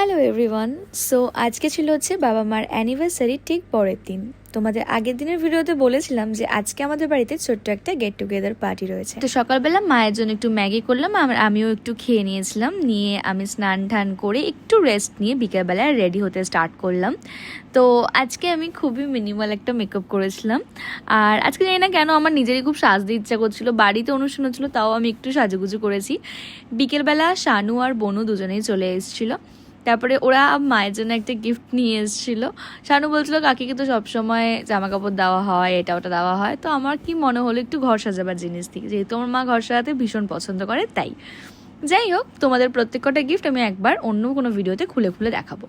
Hello everyone so আজকে ছিল হচ্ছে বাবা মার অ্যানিভার্সারি ঠিক পরের দিন। তোমাদের আগের দিনের ভিডিওতে বলেছিলাম যে আজকে আমাদের বাড়িতে ছোট্ট একটা গেট টুগেদার পার্টি রয়েছে। তো সকালবেলা মায়ের জন্য একটু ম্যাগি করলাম, আর আমিও একটু খেয়ে নিয়েছিলাম। নিয়ে আমি স্নান টান করে একটু রেস্ট নিয়ে বিকেলবেলায় রেডি হতে স্টার্ট করলাম। তো আজকে আমি খুবই মিনিমাল একটা মেকআপ করেছিলাম। আর আজকে জানি না কেন আমার নিজেরই খুব সাজতে ইচ্ছা করছিল, বাড়িতে অনুষ্ঠান হচ্ছিল, তাও আমি একটু সাজুগুজু করেছি। বিকেলবেলা শানু আর বনু দুজনেই চলে এসেছিল। তারপরে ওরা মায়ের জন্য একটা গিফট নিয়ে এসেছিল। শানু বলছিল, কাকিকে তো সবসময় জামা কাপড় দেওয়া হয়, এটা ওটা দেওয়া হয়। তো আমার কি মনে হলো, একটু ঘর সাজাবার জিনিস থেকে। যেহেতু আমার মা ঘর সাজাতে ভীষণ পছন্দ করে, তাই। যাই হোক, তোমাদের প্রত্যেকটা গিফট আমি একবার অন্য কোনো ভিডিওতে খুলে খুলে দেখাবো।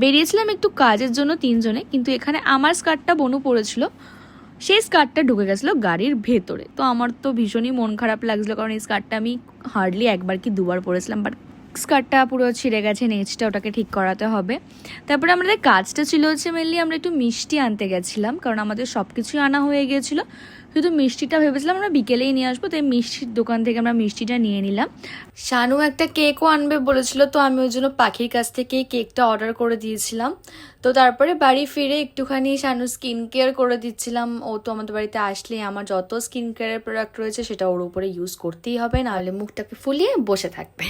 বেরিয়েছিলাম একটু কাজের জন্য তিনজনে, কিন্তু এখানে আমার স্কার্টটা বনু পড়েছিল সেই স্কার্টটা ঢুকে গেছিল গাড়ির ভেতরে। তো আমার তো ভীষণই মন খারাপ লাগছিল, কারণ এই স্কার্টটা আমি হার্ডলি একবার কি দুবার পরেছিলাম বাট স্কার্টটা পুরো ছিঁড়ে গেছে, নেচটা ওটাকে ঠিক করাতে হবে। তারপরে আমাদের কাজটা ছিল হচ্ছে মেনলি আমরা একটু মিষ্টি আনতে গেছিলাম, কারণ আমাদের সব কিছুই আনা হয়ে গিয়েছিল। শুধু মিষ্টিটা ভেবেছিলাম আমরা বিকেলেই নিয়ে আসব, তাই মিষ্টির দোকান থেকে আমরা মিষ্টিটা নিয়ে নিলাম। শানু একটা কেকও আনবে বলেছিল, তো আমি ওই জন্য পাখির কাছ থেকে কেকটা অর্ডার করে দিয়েছিলাম। তো তারপরে বাড়ি ফিরে একটুখানি শানু স্কিন কেয়ার করে দিচ্ছিলাম। ও তো আমাদের বাড়িতে আসলে আমার যত স্কিন কেয়ারের প্রোডাক্ট রয়েছে সেটা ওর উপরে ইউজ করতেই হবে, নাহলে মুখটাকে ফুলিয়ে বসে থাকবে।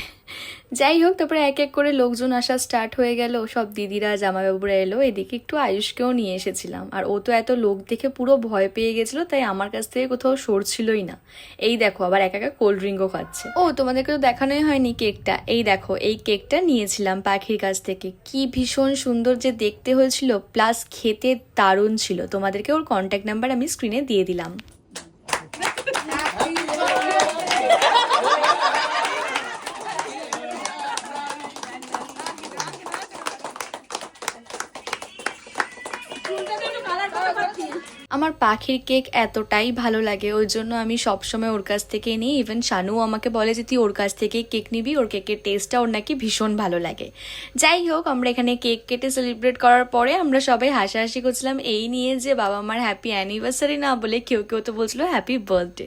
যাই হোক, তারপরে এক এক করে লোকজন আসা স্টার্ট হয়ে গেল। সব দিদিরা, জামাইবাবুরা এলো। এদিকে একটু আয়ুষকেও নিয়ে এসেছিলাম। আর ও তো এত লোক দেখে পুরো ভয় পেয়ে গেছিল, তাই আমার কাছ থেকে কোথাও সরছিলই না। এই দেখো, আবার একা একা কোল্ড ড্রিঙ্কও খাচ্ছে। ও, তোমাদেরকে তো দেখানোই হয়নি কেকটা এই দেখো, এই কেকটা নিয়েছিলাম পাখির কাছ থেকে। কি ভীষণ সুন্দর যে দেখতে হয়েছিল প্লাস খেতে দারুণ ছিল। তোমাদেরকে ওর কন্ট্যাক্ট নাম্বার আমি স্ক্রিনে দিয়ে দিলাম। আমার পাখির কেক এতটাই ভালো লাগে ওই জন্য আমি সবসময় ওর কাছ থেকে নিই। ইভেন শানু আমাকে বলে যে, তুই ওর কাছ থেকেই কেক নিবি, ওর কেকের টেস্টটা ওর নাকি ভীষণ ভালো লাগে। যাই হোক, আমরা এখানে কেক কেটে সেলিব্রেট করার পরে আমরা সবাই হাসাহাসি করছিলাম, এই নিয়ে যে বাবা মার হ্যাপি অ্যানিভার্সারি না বলে কেউ কেউ তো বলছিল হ্যাপি বার্থডে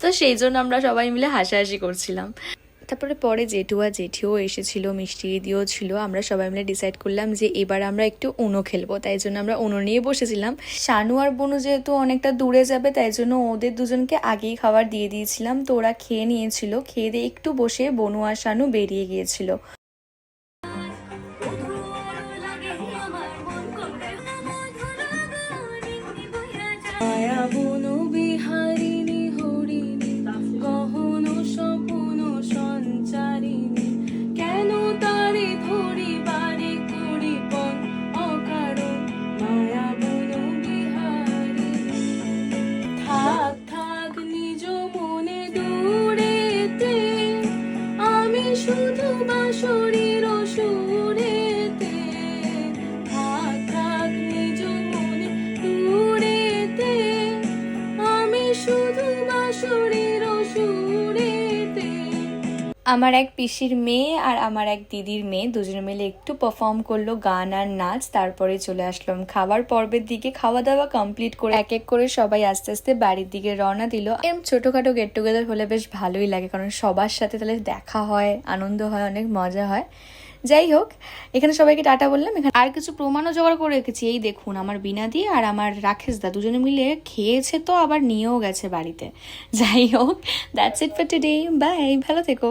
তো সেই জন্য আমরা সবাই মিলে হাসাহাসি করছিলাম। তারপরে পরে জেঠু আর জেঠিও এসেছিল, মিষ্টি দিয়েও ছিল। আমরা সবাই মিলে ডিসাইড করলাম যে এবার আমরা একটু উনো খেলব। তাই জন্য আমরা উনো নিয়ে বসেছিলাম। শানু আর বনু যেহেতু অনেকটা দূরে যাবে, তাই জন্য ওদের দুজনকে আগেই খাবার দিয়ে দিয়েছিলাম। তো ওরা খেয়ে নিয়েছিল। খেয়ে দিয়ে একটু বসে বনু আর শানু বেরিয়ে গিয়েছিল। মায়াবনু আমার এক পিসির মেয়ে আর আমার এক দিদির মেয়ে দুজনে মিলে একটু পারফর্ম করল গান আর নাচ, তারপরে চলে আসলাম খাবার পর্বের দিকে খাওয়া দাওয়া কমপ্লিট করে এক এক করে সবাই আস্তে আস্তে বাড়ির দিকে রওনা দিল। এরম ছোটখাটো গেট টুগেদার হলে বেশ ভালোই লাগে, কারণ সবার সাথে তাহলে দেখা হয়, আনন্দ হয়, অনেক মজা হয়। যাই হোক, এখানে সবাইকে টাটা বললাম। এখানে আর কিছু প্রমাণও জোগাড় করে রেখেছি। এই দেখুন, আমার বিনা দিয়ে আর আমার রাকেশ দা দুজনে মিলে খেয়েছে তো, আবার নিয়েও গেছে বাড়িতে। যাই হোক that's it for today bye ভালো থেকো।